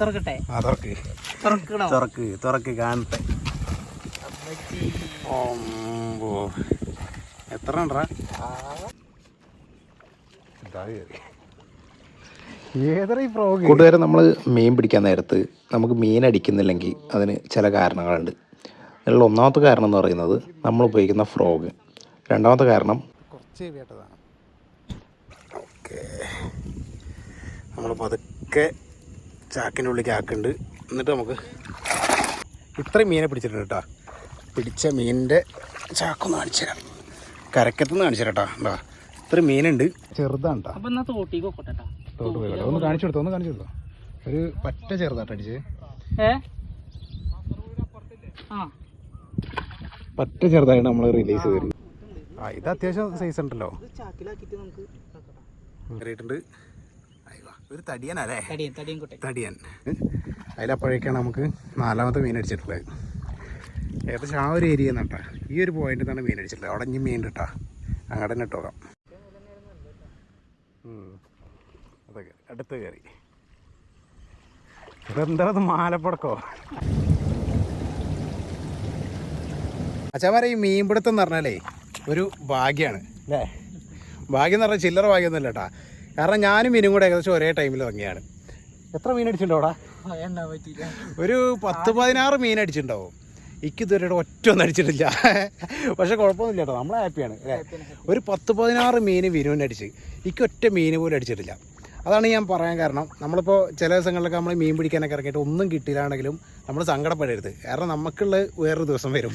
തുറക്കട്ടെ? തുറക്ക്. തുറക്ക് തുറക്ക് കാണട്ടെ. എത്ര ഉണ്ടാ കൂട്ടുകാരെ നമ്മൾ മീൻ പിടിക്കാൻ നേരത്ത് നമുക്ക് മീൻ അടിക്കുന്നില്ലെങ്കിൽ അതിന് ചില കാരണങ്ങളുണ്ട്. അതിലുള്ള ഒന്നാമത്തെ കാരണം എന്ന് പറയുന്നത് നമ്മൾ ഉപയോഗിക്കുന്ന ഫ്രോഗ് രണ്ടാമത്തെ കാരണം കുറച്ച് ഓക്കെ. നമ്മൾ പതുക്കെ ചാക്കിന്റെ ഉള്ളിൽ ചാക്കുണ്ട്. എന്നിട്ട് നമുക്ക് ഇത്രയും മീനെ പിടിച്ചിട്ടുണ്ട് കേട്ടോ. പിടിച്ച മീനിന്റെ ചാക്കൊന്ന് കാണിച്ചു തരാം. കരക്കത്തുനിന്ന് കാണിച്ചു തരാം കേട്ടോ. എന്താ ഇത്ര മീനുണ്ട്. ചെറുതാണ് കേട്ടോ. തോട്ട് പോയി ഒന്ന് കാണിച്ചു കൊടുത്തോ ഒന്ന് കാണിച്ചു കൊടുത്തോ. ഒരു പറ്റ ചെറുതാട്ടോ അടിച്ച്. പറ്റ ചെറുതായിട്ട് നമ്മൾ റിലീസ് ചെയ്തിരുന്നു ആ ഇത് അത്യാവശ്യം സൈസ് ഉണ്ടല്ലോ. ചാക്കിലാക്കിട്ട് നമുക്ക് കയറിയിട്ടുണ്ട്. ഒരു തടിയനല്ലേ? തടിയൻ തടിയൻ കുട്ടെ. തടിയൻ. അതിലപ്പോഴേക്കാണ് നമുക്ക് നാലാമത്തെ മീൻ അടിച്ചിട്ടുള്ളത്. ഏകദേശം ആ ഒരു ഏരിയ നട്ടാ ഈ ഒരു പോയിന്റിൽ നിന്നാണ് മീൻ അടിച്ചിട്ടുള്ളത്. അവിടെ ഇനി മീൻ കിട്ടാ അങ്ങോട്ട് തന്നെ ഇട്ടോക്കാം. അതൊക്കെ അടുത്ത് കയറി. ഇതെന്താ അത് മാലപ്പടക്കോ അച്ഛന്മാരെ ഈ മീൻപിടുത്തം എന്ന് പറഞ്ഞാലേ ഒരു ഭാഗ്യമാണ് അല്ലേ? ഭാഗ്യം എന്ന് പറഞ്ഞാൽ ചില്ലറ ഭാഗ്യമൊന്നുമില്ല കേട്ടാ. കാരണം ഞാനും മീനും കൂടെ ഏകദേശം ഒരേ ടൈമിൽ ഇറങ്ങിയാണ്. എത്ര മീൻ അടിച്ചിട്ടുണ്ടോടാ ഒരു പത്ത് പതിനാറ് മീൻ അടിച്ചിട്ടുണ്ടാവും. എനിക്ക് ഇതുവരെ ഒറ്റ ഒന്നും അടിച്ചിട്ടില്ല. പക്ഷെ കുഴപ്പമൊന്നുമില്ല കേട്ടോ. നമ്മൾ ഹാപ്പിയാണ് അല്ലേ? ഒരു പത്ത് പതിനാറ് മീൻ വിനുവിന് അടിച്ച്. എനിക്ക് ഒറ്റ മീൻ പോലും അടിച്ചിട്ടില്ല. അതാണ് ഞാൻ പറയാൻ കാരണം. നമ്മളിപ്പോൾ ചില ദിവസങ്ങളിലൊക്കെ നമ്മൾ മീൻ പിടിക്കാനൊക്കെ ഇറങ്ങിയിട്ട് ഒന്നും കിട്ടിയില്ലാണെങ്കിലും നമ്മൾ സങ്കടപ്പെടരുത്. കാരണം നമുക്കുള്ള വേറൊരു ദിവസം വരും.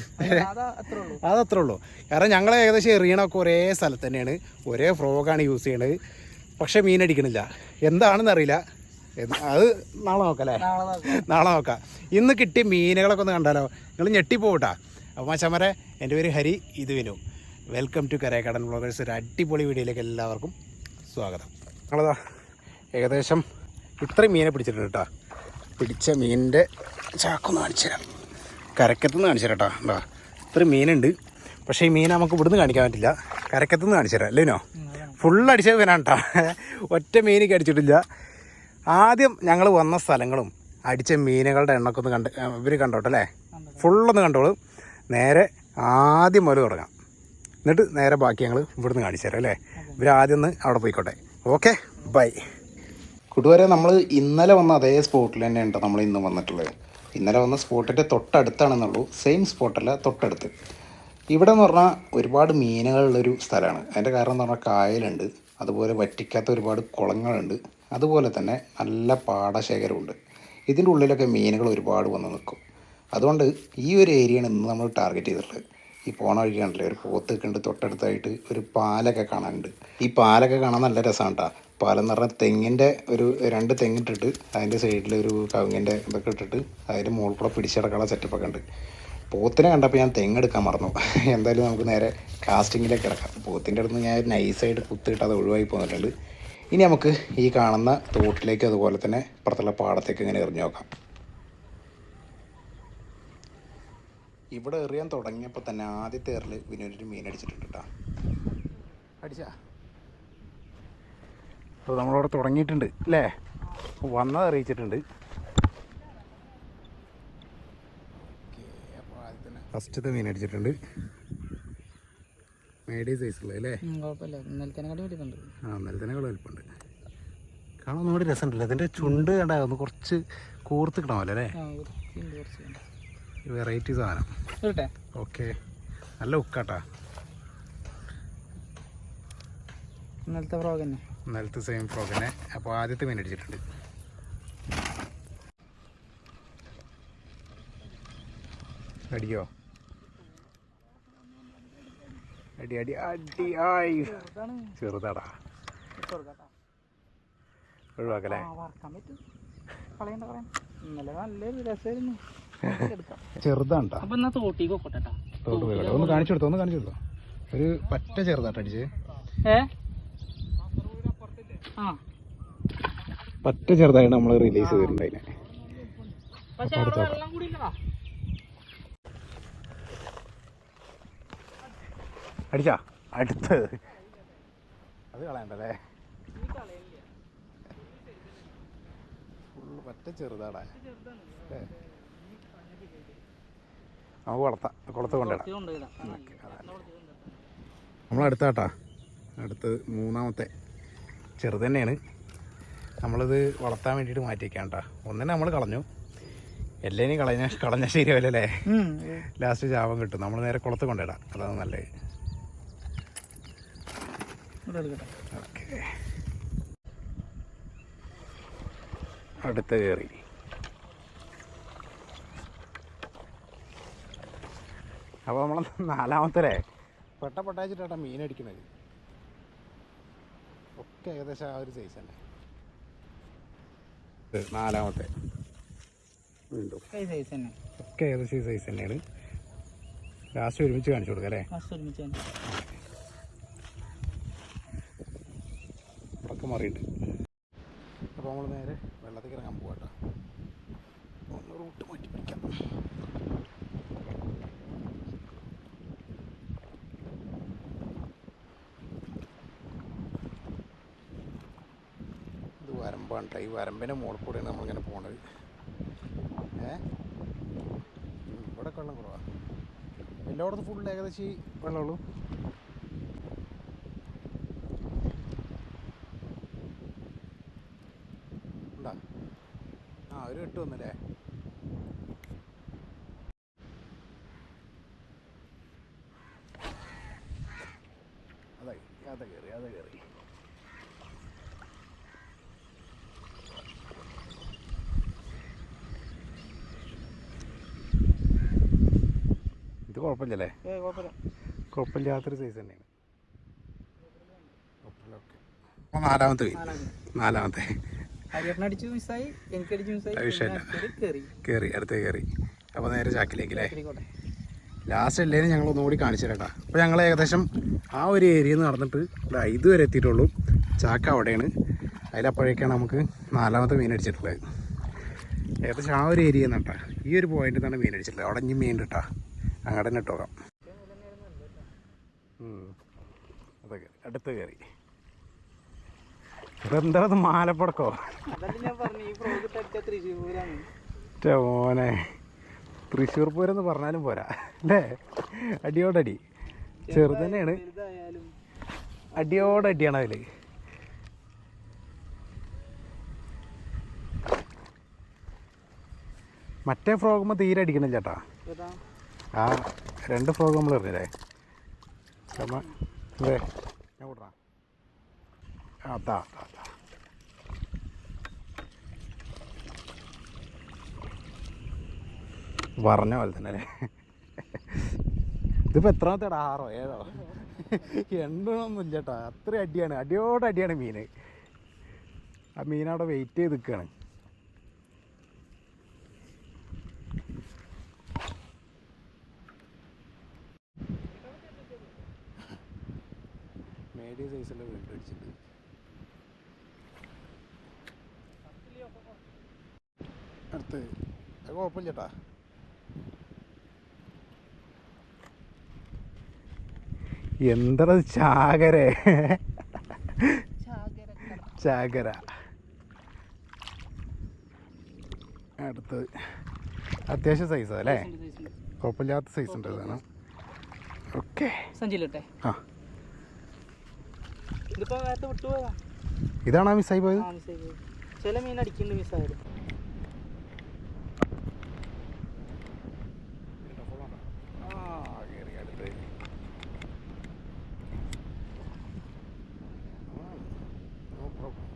അതത്രേ ഉള്ളൂ. കാരണം ഞങ്ങളെ ഏകദേശം എറിയണമൊക്കെ ഒരേ സ്ഥലത്ത് തന്നെയാണ്. ഒരേ ഫ്രോഗാണ് യൂസ് ചെയ്യണത്. പക്ഷേ മീനടിക്കണില്ല. എന്താണെന്ന് അറിയില്ല അത് നാളെ നോക്കല്ലേ? നാളെ നോക്കാം. നാളെ നോക്കാം. ഇന്ന് കിട്ടിയ മീനുകളൊക്കെ ഒന്ന് കണ്ടാലോ? നിങ്ങൾ ഞെട്ടിപ്പോട്ടാ അപ്പോൾ മച്ചമരെ എന്റെ പേര് ഹരി ഇത് Vinu. Welcome to Karekkadan vloggers ഒരു അടിപൊളി വീഡിയോയിലേക്ക് എല്ലാവർക്കും സ്വാഗതം. ഞങ്ങളതാ ഏകദേശം ഇത്രയും മീനെ പിടിച്ചിട്ടുണ്ട് കേട്ടോ. പിടിച്ച മീനിന്റെ ചാക്കൊന്ന് കാണിച്ചു തരാം. കരക്കത്തുനിന്ന് കാണിച്ചു തരാം കേട്ടോ. എന്താ ഇത്രയും മീനുണ്ട്. പക്ഷേ ഈ മീൻ നമുക്ക് ഇവിടുന്ന് കാണിക്കാൻ പറ്റില്ല. കരക്കത്തുനിന്ന് കാണിച്ചു തരാം. അല്ലേനോ വരാൻ കേട്ടോ ഒറ്റ മീനിക്ക് അടിച്ചിട്ടില്ല. ആദ്യം ഞങ്ങൾ വന്ന സ്ഥലങ്ങളും അടിച്ച മീനുകളുടെ എണ്ണൊക്കെ ഒന്ന് കണ്ട് ഇവർ കണ്ടോട്ടെ അല്ലേ? ഫുള്ളൊന്ന് കണ്ടോളും. നേരെ ആദ്യം മുതൽ തുടങ്ങാം. എന്നിട്ട് നേരെ ബാക്കി ഞങ്ങൾ ഇവിടുന്ന് കാണിച്ചു തരാം അല്ലേ? ഇവർ ആദ്യം ഒന്ന് അവിടെ പോയിക്കോട്ടെ. Okay bye. കൂട്ടുകാരെ നമ്മൾ ഇന്നലെ വന്ന അതേ സ്പോട്ടിൽ തന്നെ ഉണ്ടോ നമ്മൾ ഇന്ന് വന്നിട്ടുള്ളത്. ഇന്നലെ വന്ന സ്പോട്ടിന്റെ തൊട്ടടുത്താണെന്നുള്ളൂ. സെയിം സ്പോട്ടല്ല തൊട്ടടുത്ത്. ഇവിടെ എന്ന് പറഞ്ഞാൽ ഒരുപാട് മീനുകളുള്ളൊരു സ്ഥലമാണ് അതിന്റെ കാരണം എന്ന് പറഞ്ഞാൽ കായലുണ്ട്. അതുപോലെ വറ്റിക്കാത്ത ഒരുപാട് കുളങ്ങളുണ്ട്. അതുപോലെ തന്നെ നല്ല പാടശേഖരമുണ്ട്. ഇതിന്റെ ഉള്ളിലൊക്കെ മീനുകൾ ഒരുപാട് വന്ന് നിൽക്കും. അതുകൊണ്ട് ഈ ഒരു ഏരിയയാണ് ഇന്ന് നമ്മൾ ടാർഗറ്റ് ചെയ്തിട്ടുള്ളത്. ഈ പോണ വഴിയാണല്ലേ ഒരു പോത്തൊക്കെ ഉണ്ട്. തൊട്ടടുത്തായിട്ട് ഒരു പാലൊക്കെ കാണാനുണ്ട്. ഈ പാലൊക്കെ കാണാൻ നല്ല രസമാണ് കേട്ടോ പാലം എന്ന് പറഞ്ഞാൽ തെങ്ങിന്റെ ഒരു രണ്ട് തെങ്ങിട്ടിട്ട് അതിന്റെ സൈഡിൽ ഒരു കവുങ്ങിന്റെ ഇതൊക്കെ ഇട്ടിട്ട് അതിന്റെ മുകളിൽ കൂടെ പിടിച്ചടക്കാനുള്ള സെറ്റപ്പൊക്കെ ഉണ്ട്. പോത്തിനെ കണ്ടപ്പോൾ ഞാൻ തെങ്ങെടുക്കാൻ മറന്നു. എന്തായാലും നമുക്ക് നേരെ കാസ്റ്റിങ്ങിലേക്ക് കിടക്കാം പോത്തിന്റെ അടുത്ത് ഞാൻ നൈസായിട്ട് കുത്തിയിട്ട് അത് ഒഴിവായി പോന്നിട്ടുണ്ട്. ഇനി നമുക്ക് ഈ കാണുന്ന തോട്ടിലേക്ക് അതുപോലെ തന്നെ ഇപ്പുറത്തുള്ള പാടത്തേക്ക് ഇങ്ങനെ എറിഞ്ഞു നോക്കാം. ഇവിടെ എറിയാൻ തുടങ്ങിയപ്പോൾ തന്നെ ആദ്യത്തെ എറിൽ വിനോദിന് മീൻ അടിച്ചിട്ടുണ്ട് കേട്ടോ അടിച്ചാ. അപ്പോൾ നമ്മളവിടെ തുടങ്ങിയിട്ടുണ്ട് അല്ലേ വന്നത് അറിയിച്ചിട്ടുണ്ട്. ഫസ്റ്റത്തെ മീൻ അടിച്ചിട്ടുണ്ട്. മീഡിയം സൈസുള്ളത് അല്ലേ? കുഴപ്പമില്ല. ഇന്നലത്തെ കാട്ടി ആ ഇന്നലെ തന്നെ വലുപ്പമുണ്ട്. കാണാൻ ഒന്നുകൂടി രസമുണ്ടല്ലോ. അതിന്റെ ചുണ്ട് കണ്ട ഒന്ന് കുറച്ച് കൂർത്ത് കിട്ടണമല്ലോ അല്ലേ? വെറൈറ്റി സാധനം. ഓക്കെ. നല്ല ഉക്കാട്ടാ. ഇന്നലത്തെ ഫ്രോഗ് തന്നെ. ഇന്നലത്തെ സെയിം ഫ്രോക്കിനെ അപ്പോൾ ആദ്യത്തെ മീൻ അടിച്ചിട്ടുണ്ട്. അടിയോ? അടി അടി അടി ആയി. ചെറുതാടാ. ഒഴിവാക്കലേ ആ വറക്കാൻ പറ്റും. കളയണ്ട കളയാൻ ഇന്നലെ നല്ലൊരു രസമായിരുന്നു. എടുക്കാം. ചെറുതാണ് ട്ടാ. അപ്പൊ എന്നാ തോട്ടിക്ക് വെക്കട്ടെ ട്ടാ. തോട്ട് ഒന്ന് കാണിച്ചു കൊടുത്തോ ഒന്ന് കാണിച്ചു കൊടുത്തോ. ഒരു പറ്റ ചെറുതാട്ട അടിച്ച്. പറ്റ ചെറുതായിട്ട് നമ്മൾ റിലീസ് ചെയ്തിട്ടുണ്ട് അതിനെ അവിടെ വെള്ളം കൂടി ഇല്ലടാ അടിച്ചാ. അടുത്തത്. അത് കളയണ്ടല്ലേ? ഫുള്ള് പറ്റ ചെറുതാടാ. നമുക്ക് വളർത്താം. കുളത്ത് കൊണ്ടിടാം നമ്മളടുത്താട്ടാ അടുത്ത് മൂന്നാമത്തെ. ചെറുത് തന്നെയാണ്. നമ്മളിത് വളർത്താൻ വേണ്ടിയിട്ട് മാറ്റിയേക്കാം കേട്ടോ ഒന്നിനെ നമ്മൾ കളഞ്ഞു. എല്ലാനും കളഞ്ഞ കളഞ്ഞ ശരിയാവില്ലല്ലേ? ലാസ്റ്റ് ചാപം കിട്ടും. നമ്മൾ നേരെ കുളത്ത് കൊണ്ടിടാം അതാണ് നല്ലത്. അടുത്ത കയറി. അപ്പോൾ നമ്മൾ നാലാമത്തെ പെട്ട പൊട്ടാച്ചിട്ടാ മീൻ അടിക്കണത്. ഒക്കെ ഏകദേശം ആ ഒരു സൈസ് തന്നെ. നാലാമത്തെ. വീണ്ടും. ഒക്കെ ഏകദേശം ഈ സൈസ് തന്നെയാണ്. ലാസ്റ്റ് ഒരുമിച്ച് കാണിച്ചു കൊടുക്കാം അല്ലേ ഫസ്റ്റ് ഒരുമിച്ച് തന്നെ ഒക്കെ മാറിയിട്ടുണ്ട്. അപ്പോൾ നമ്മൾ നേരെ വെള്ളത്തിൽ ഇറങ്ങാൻ പോവാട്ടോ ഒന്ന് റൂട്ട് മാറ്റി പിടിക്കാം. ഇത് വരമ്പാണ്. ഈ വരമ്പിന്റെ മുകളിൽ കൂടെയാണ് നമ്മളിങ്ങനെ പോണത്. ഏ? ഇവിടെ വെള്ളം കുറവാണ് എല്ലായിടത്തും ഫുൾ ഏകദേശം വെള്ളമുള്ളൂ ഉണ്ടാ ആ കിട്ടുമെന്നല്ലേ? അതെ അത് കയറി അത് കയറി. ഇത് കുഴപ്പമില്ലല്ലേ? കുഴപ്പമില്ലാത്തൊരു സൈസ് തന്നെയാണ്. നാലാമത്തെ നാലാമത്തെ. അടിച്ച് മിസ്സായി എനിക്ക് അടിച്ച് മിസ്സായി അത് വിഷയമല്ല. കയറി കയറി അടുത്ത് കയറി അപ്പോൾ നേരെ ചാക്കിലേക്ക് അല്ലേ? ലാസ്റ്റ് അല്ലേലും ഞങ്ങൾ ഒന്നുകൂടി കാണിച്ചു തരട്ടാ അപ്പോൾ ഞങ്ങൾ ഏകദേശം ആ ഒരു ഏരിയയിൽ നിന്ന് നടന്നിട്ട് ഇതുവരെ എത്തിയിട്ടുള്ളൂ. ചാക്ക അവിടെയാണ്. അതിലപ്പോഴേക്കാണ് നമുക്ക് നാലാമത്തെ മീൻ അടിച്ചിട്ടുള്ളത്. ഏകദേശം ആ ഒരു ഏരിയ നട്ടാ ഈ ഒരു പോയിന്റിൽ നിന്നാണ് മീൻ അടിച്ചിട്ടുള്ളത്. അവിടെ ഇനി മീൻ കിട്ടാ അങ്ങോട്ട് തന്നെ ഇട്ടോക്കാം. അതൊക്കെ അടുത്ത് കയറി ഇതെന്താ ഇത് മാലപ്പടക്കോ അതല്ല ഞാൻ പറഞ്ഞു ഈ പ്രോജക്റ്റ് അടിച്ച തൃശ്ശൂർ മാലപ്പടക്കോ മോനെ തൃശ്ശൂർ പൂരം എന്ന് പറഞ്ഞാലും പോരാ. അല്ലേ? അടിയോടടി. ചെറുതന്നെയാണ്. അടിയോടടിയാണ് അതിൽ മറ്റേ ഫ്രോഗുമ്പോൾ തീരെ അടിക്കണില്ല ചേട്ടാ ആ രണ്ട് ഫ്രോഗ് നമ്മൾ എറിഞ്ഞില്ലേ അതെ അതാ അതാ അതാ പറഞ്ഞ പോലെ തന്നെ അല്ലേ? ഇതിപ്പോൾ എത്രാമത്തേടാ? ആറോ ഏഴോ? എണ്ണൊന്നും ചേട്ടാ അത്ര അടിയാണ്. അടിയോടെ അടിയാണ് മീൻ. ആ മീൻ അവിടെ വെയിറ്റ് ചെയ്ത് നിൽക്കുകയാണ് മീഡിയം സൈസിലെ വീണ്ടും അടിച്ചിട്ട് അടുത്ത് അത് കുഴപ്പമില്ല ചേട്ടാ എന്തത് ചാകരേ? ചാകര. അടുത്തത്. അത്യാവശ്യം സൈസാ അല്ലേ? കുഴപ്പമില്ലാത്ത സൈസ് ഉണ്ട് ഇതാണ് ഓക്കെ ആ. ഇതാണോ മിസ്സായി പോയത്? ചില മീൻ അടിക്കുന്നുണ്ട് മിസ്സായത് ആ കേറി അടുത്ത് നോ പ്രോബ്ലം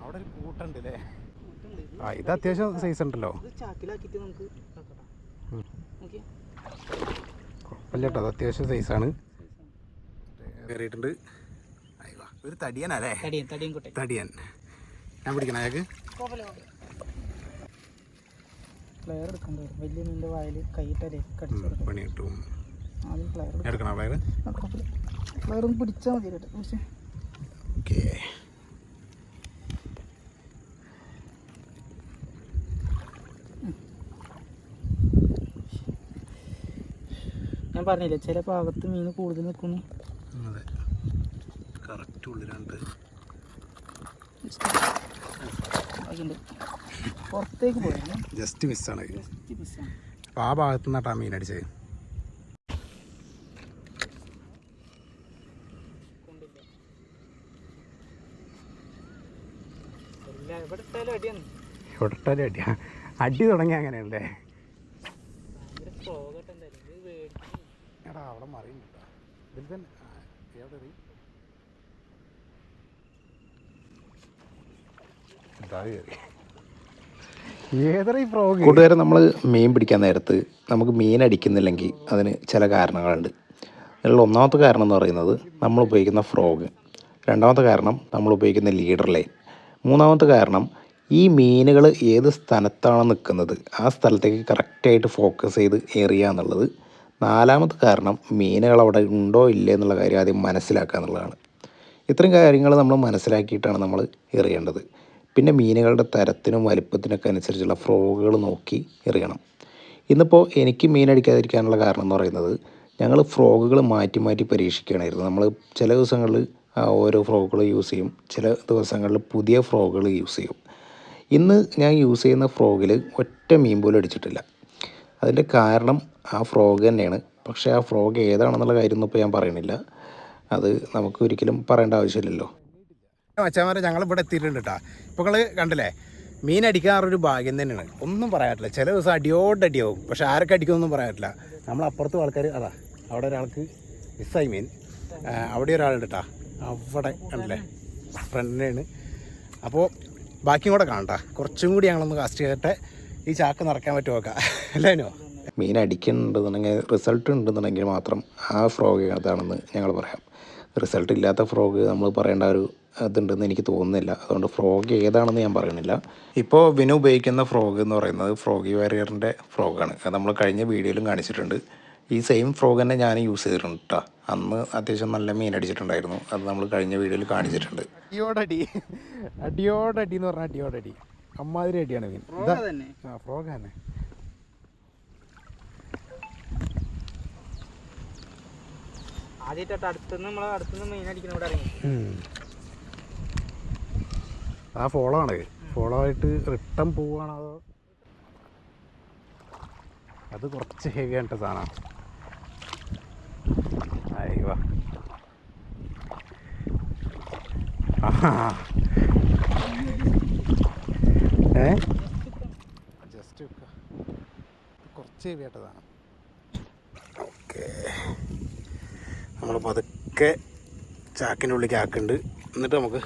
അവിടെ ഒരു കൂട്ടുണ്ട് അല്ലേ ഇത് ആ ഇത് അത്യാവശ്യം സൈസ് ഉണ്ടല്ലോ. കുഴപ്പമില്ലട്ടോ ചാക്കിലാക്കിയിട്ട് നമുക്ക് കുഴപ്പമില്ല കേട്ടോ അത് അത്യാവശ്യം സൈസാണ് കയറിയിട്ടുണ്ട് അയ്യോ ഒരു തടിയനല്ലേ തടിയൻ തടിയൻ കുട്ടെ. തടിയൻ. ഞാൻ പിടിക്കണം അയാൾക്ക്? പ്ലെയർ എടുക്കണ്ട വലിയ മീനിന്റെ വായിൽ കൈയിട്ടല്ലേ പണി കിട്ടും. എടുക്കണോ പ്ലെയർ പ്ലെയർ പിടിച്ചാൽ മതി ഓക്കെ ഞാൻ പറഞ്ഞില്ലേ ചില ഭാഗത്ത് മീൻ കൂടുതൽ നിൽക്കുന്നു. അതെ. കറക്റ്റ് ഉള്ളിലുണ്ട് കിടക്കുന്നുണ്ട് പുറത്തേക്ക് പോയാണ് ജസ്റ്റ് മിസ്സാണ് ജസ്റ്റ് മിസ്സാണ് അപ്പോൾ ആ ഭാഗത്തു നിന്നാട്ടാ മീൻ അടിച്ചത്. എവിടെ ഇട്ടാലും അടിയാണ്. അടി തുടങ്ങി അങ്ങനെയല്ലേ ഭയങ്കര പോകട്ടെ എന്തായാലും ഇത് മേടിച്ച് എടാ അവിടെ മറിയുന്നുണ്ട്. ഇതിൽ തന്നെ എവിടെ എറി? കൂട്ടുകാരെ നമ്മൾ മീൻ പിടിക്കാൻ നേരത്ത് നമുക്ക് മീൻ അടിക്കുന്നില്ലെങ്കിൽ അതിന് ചില കാരണങ്ങളുണ്ട്. അതിലുള്ള ഒന്നാമത്തെ കാരണം എന്ന് പറയുന്നത് നമ്മൾ ഉപയോഗിക്കുന്ന ഫ്രോഗ് രണ്ടാമത്തെ കാരണം നമ്മൾ ഉപയോഗിക്കുന്ന ലീഡർ ലൈൻ മൂന്നാമത്തെ കാരണം ഈ മീനുകൾ ഏത് സ്ഥലത്താണ് നിൽക്കുന്നത് ആ സ്ഥലത്തേക്ക് കറക്റ്റായിട്ട് ഫോക്കസ് ചെയ്ത് എറിയുക എന്നുള്ളത് നാലാമത്തെ കാരണം മീനുകൾ അവിടെ ഉണ്ടോ ഇല്ലേ എന്നുള്ള കാര്യം ആദ്യം മനസ്സിലാക്കുക എന്നുള്ളതാണ്. ഇത്രയും കാര്യങ്ങൾ നമ്മൾ മനസ്സിലാക്കിയിട്ടാണ് നമ്മൾ എറിയേണ്ടത്. പിന്നെ മീനുകളുടെ തരത്തിനും വലിപ്പത്തിനൊക്കെ അനുസരിച്ചുള്ള ഫ്രോഗുകൾ നോക്കി എറിയണം. ഇന്നിപ്പോൾ എനിക്ക് മീൻ അടിക്കാതിരിക്കാനുള്ള കാരണം എന്ന് പറയുന്നത് ഞങ്ങൾ ഫ്രോഗുകൾ മാറ്റി മാറ്റി പരീക്ഷിക്കുകയായിരുന്നു നമ്മൾ ചില ദിവസങ്ങളിൽ ഓരോ ഫ്രോഗുകൾ യൂസ് ചെയ്യും. ചില ദിവസങ്ങളിൽ പുതിയ ഫ്രോഗുകൾ യൂസ് ചെയ്യും. ഇന്ന് ഞാൻ യൂസ് ചെയ്യുന്ന ഫ്രോഗിൽ ഒറ്റ മീൻ പോലും അടിച്ചിട്ടില്ല. അതിന്റെ കാരണം ആ ഫ്രോഗ് തന്നെയാണ്. പക്ഷേ ആ ഫ്രോഗ് ഏതാണെന്നുള്ള കാര്യമൊന്നും ഇപ്പോൾ ഞാൻ പറയണില്ല അത് നമുക്ക് ഒരിക്കലും പറയേണ്ട ആവശ്യമില്ലല്ലോ. മച്ചാമാരെ ഞങ്ങൾ ഇവിടെ എത്തിയിട്ടുണ്ട് കേട്ടോ ഇപ്പോൾ നിങ്ങൾ കണ്ടില്ലേ? മീൻ അടിക്കാറൊരു ഭാഗ്യം തന്നെയാണ്. ഒന്നും പറയാറ്റില്ല ചില ദിവസം അടിയോട് അടിയാവും. പക്ഷെ ആരൊക്കെ അടിക്കുമെന്നൊന്നും പറയാറ്റില്ല നമ്മൾ അപ്പുറത്തും ആൾക്കാർ അതാ അവിടെ ഒരാൾക്ക് മിസ്സായി മീൻ. അവിടെ ഒരാളുണ്ട് കേട്ടോ അവിടെ കണ്ടില്ലേ? ഫ്രണ്ടിനാണ് അപ്പോൾ ബാക്കിയും കൂടെ കാണട്ടാ കുറച്ചും കൂടി ഞങ്ങളൊന്ന് കാസ്റ്റ് ചെയ്തിട്ട് ഈ ചാക്ക് നിറയ്ക്കാൻ പറ്റുമോ നോക്കാം അല്ലേനോ? മീൻ അടിക്കുന്നുണ്ടെന്നുണ്ടെങ്കിൽ റിസൾട്ട് ഉണ്ടെന്നുണ്ടെങ്കിൽ മാത്രം ആ ഫ്രോഗ് അതാണെന്ന് ഞങ്ങൾ പറയാം. റിസൾട്ട് ഇല്ലാത്ത ഫ്രോഗ് നമ്മൾ പറയേണ്ട ഒരു ഇതുണ്ടെന്ന് എനിക്ക് തോന്നുന്നില്ല. അതുകൊണ്ട് ഫ്രോഗ് ഏതാണെന്ന് ഞാൻ പറയുന്നില്ല. ഇപ്പോൾ വിനു ഉപയോഗിക്കുന്ന ഫ്രോഗ് എന്ന് പറയുന്നത് ഫ്രോഗി വാരിയറിന്റെ ഫ്രോഗാണ് അത് നമ്മൾ കഴിഞ്ഞ വീഡിയോയിലും കാണിച്ചിട്ടുണ്ട്. ഈ സെയിം ഫ്രോഗ് തന്നെ ഞാൻ യൂസ് ചെയ്തിട്ടുണ്ട് കേട്ടോ അന്ന് അത്യാവശ്യം നല്ല മീൻ അടിച്ചിട്ടുണ്ടായിരുന്നു. അത് നമ്മൾ കഴിഞ്ഞ വീഡിയോയിൽ കാണിച്ചിട്ടുണ്ട്. അടിയോടടി. അടിയോടടി എന്ന് പറഞ്ഞാൽ അടിയോടടി. അമ്മാതിരി അടിയാണ് മീൻ. ആ ഫ്രോഗ് തന്നെ. ആ ഫോളോ ആണ്. ഫോളോ ആയിട്ട് റിട്ടൺ പോവാണോ അതോ? അത് കുറച്ച് ഹെവി ആയിട്ട് സാധനം. അയ്യോ. ഏ? ജസ്റ്റ് കുറച്ച് സാധനം ഓക്കെ. നമ്മൾ പതുക്കെ ചാക്കിന്റെ ഉള്ളിലേക്ക് ആക്കുന്നുണ്ട്. എന്നിട്ട് നമുക്ക്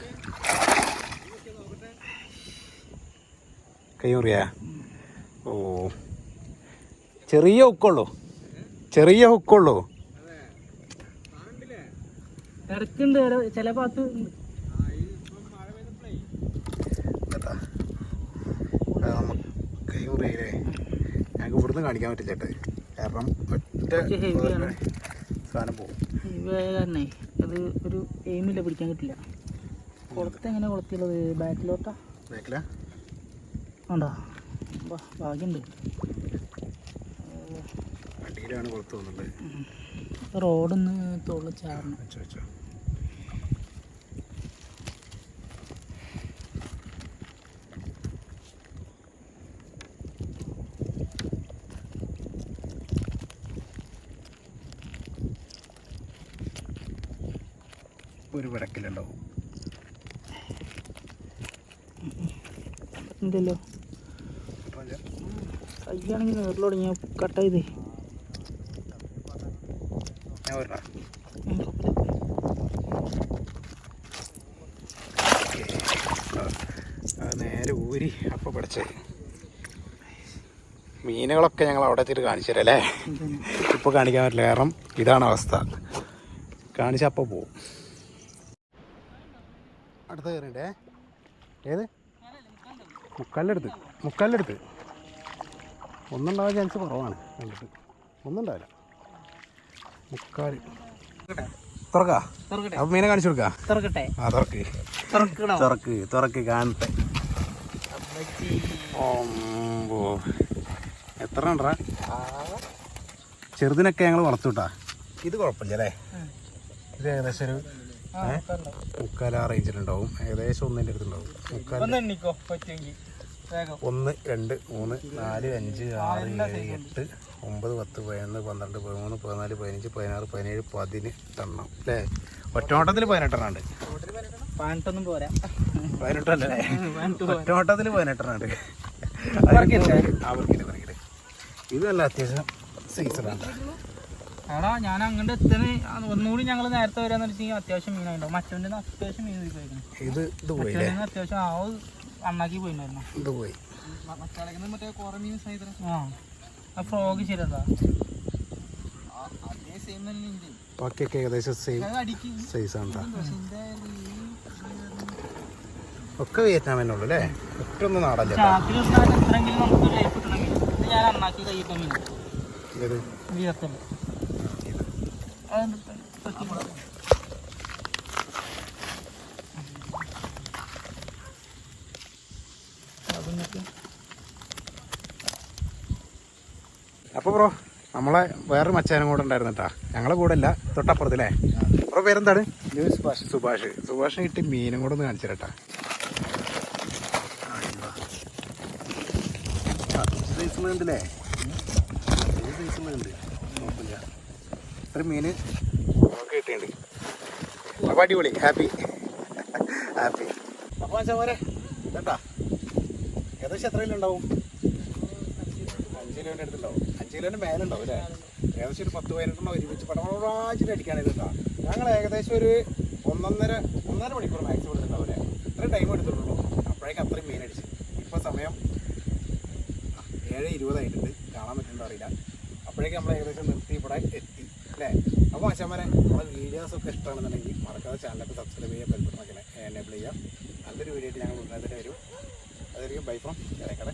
കയ്യൂറിയാ ഓ. ചെറിയ ഹുക്കുള്ളൂ ചെറിയ ഹുക്കുള്ളൂ ഇടയ്ക്കുണ്ട് ഇട- ചില ഭാഗത്ത് കാണിക്കാൻ പറ്റില്ല കേട്ടോ കാരണം ഒറ്റ സാധനം പോകും. കാരണേ അത് ഒരു എയിമില്ല പിടിക്കാൻ കിട്ടില്ല. കുളത്ത് എങ്ങനെ കുളത്തിയുള്ളത് ബാക്കിലോട്ടാ? ബാക്കിലാ? ഉണ്ടോ? ഭാഗ്യമുണ്ട് അടിയിലാണ് പുറത്ത് വന്നിട്ട് റോഡൊന്ന് തോൾ ചാടണം. ഒരു വിടക്കിലുണ്ടാവും എന്തല്ലോ? കയ്യാണെങ്കിൽ നേരിലോട് ഞാൻ കട്ട് ചെയ്തേ. ഞാൻ വരണ? നേരെ ഊരി അപ്പം പിടിച്ചേ. മീനുകളൊക്കെ ഞങ്ങൾ അവിടെ എത്തിയിട്ട് കാണിച്ചു തരാം അല്ലേ? ഇപ്പോൾ കാണിക്കാൻ പറ്റില്ല കാരണം ഇതാണ് അവസ്ഥ. കാണിച്ചപ്പോൾ പോവും. അടുത്ത കയറിണ്ടേ ഏത്? മുക്കാലിനടുത്ത് മുക്കാലിനടുത്ത് ഒന്നുണ്ടാവാൻ ചാൻസ് കുറവാണ് കണ്ടിട്ട്. ഒന്നുണ്ടാവില്ല. മുക്കാൽ തുറക്കാ? അപ്പം മീനെ കാണിച്ചു കൊടുക്കാ? തുറക്കട്ടെ. ആ തുറക്ക്. തുറക്ക്. തുറക്ക് കാണട്ടെ. ഓമ്പോ. എത്ര ഉണ്ടാ ചെറുതിനൊക്കെ ഞങ്ങൾ വളർത്തുട്ടാ. ഇത് കുഴപ്പമില്ല അല്ലേ? ഇത് ഏകദേശം ഒരു. മുക്കാൽ ആ റേഞ്ചിലുണ്ടാവും ഏകദേശം ഒന്നിന്റെ അടുത്തുണ്ടാവും മുക്കാൽ ഒന്ന് രണ്ട് മൂന്ന് നാല് അഞ്ച് ആറ് ഏഴ് എട്ട് ഒമ്പത് പത്ത് പതിനൊന്ന് പന്ത്രണ്ട് പതിമൂന്ന് പതിനാല് പതിനഞ്ച് പതിനാറ് പതിനേഴ് പതിനെട്ടെണ്ണം അല്ലേ? ഒറ്റോട്ടത്തിൽ പതിനെട്ടെണ്ണം ഉണ്ട് പതിനെട്ടൊന്നും പോരാ. പതിനെട്ടല്ലേ പതിനെട്ട് ഒറ്റോട്ടത്തിൽ പതിനെട്ടെണ്ണം ഉണ്ട് അവർക്കില്ല? ആ വർക്കില്ല വർക്കില്ല ഇത് നല്ല അത്യാവശ്യം സൈസിലാണ് എടാ ഞാൻ അങ്ങോട്ട് എത്തണ ഒന്നുകൂടി ഞങ്ങൾ നേരത്തെ വരാന്ന് വെച്ചാൽ അത്യാവശ്യം മീനായിട്ടോ മറ്റവന്റെ അത്യാവശ്യം മീൻ ഇത് ഇത് പോയി അത്യാവശ്യം ആ അണ്ണാക്കി പോയിട്ടുണ്ടായിരുന്നു ഇത് പോയി. മറ്റേ കുറെ മീൻ ആ ആ ഫ്രോഗ് ശരിയതാ ബാക്കിയൊക്കെ ഏകദേശം സെയിം സൈസാണ് ഒക്കെ അല്ലേ? ഒറ്റ ഒന്ന് നാടല്ലേ ഞാൻ അണ്ണാക്കി മീൻ അപ്പോൾ ബ്രോ നമ്മളെ വേറൊരു മച്ചാനും കൂടെ ഉണ്ടായിരുന്നു കേട്ടാ ഞങ്ങളെ കൂടെ അല്ല തൊട്ടപ്പുറത്തില്ലേ ബ്രോ പേരെന്താണ്? സുഭാഷ്. സുഭാഷ്. സുഭാഷ് കിട്ടി മീനും കൂടെ ഒന്ന് കാണിച്ചു കുഴപ്പമില്ല ഇത്ര മീന് നമുക്ക് കിട്ടിയിട്ടുണ്ട്. അപ്പോൾ അടിപൊളി. ഹാപ്പി ഹാപ്പി അപ്പോൾ മച്ചാമാരെ കേട്ടാ ഏകദേശം എത്രയിലുണ്ടാവും അഞ്ച് കിലോന്റെ അടുത്തുണ്ടാവും. അഞ്ച് കിലോന്റെ മേലുണ്ടാവും അല്ലേ? ഏകദേശം ഒരു പത്ത് പതിനെട്ടെണ്ണം ഒരുമിച്ച് പടപടാച്ചിട്ട് അടിക്കാണ് ഇത് കേട്ടോ. ഞങ്ങൾ ഏകദേശം ഒരു ഒന്നൊന്നര ഒന്നര മണിക്കൂർ മാക്സിമം എടുത്തിട്ടുണ്ടാവും അല്ലേ? ഇത്ര ടൈം എടുത്തിട്ടുള്ളൂ. അപ്പോഴേക്കും അത്രയും മീൻ അടിച്ച്. ഇപ്പോൾ സമയം ഏഴ് ഇരുപതായിട്ടുണ്ട്. കാണാൻ പറ്റുന്നുണ്ടോ അറിയില്ല. അപ്പോഴേക്കും നമ്മൾ ഏകദേശം നിർത്തി ഇവിടെ എത്തി. അല്ലേ? അപ്പോൾ നമ്മുടെ വീഡിയോസ് വീഡിയോസൊക്കെ ഇഷ്ടമാണെന്നുണ്ടെങ്കിൽ മറക്കാതെ ചാനലൊക്കെ സബ്സ്ക്രൈബ് ചെയ്യുക ബെൽബട്ടണൊക്കെ എനേബിൾ ചെയ്യുക. നല്ലൊരു വീഡിയോ ഞങ്ങൾ തന്നെ വരും. അതായിരിക്കും ബൈ ഫ്രം കടക്കട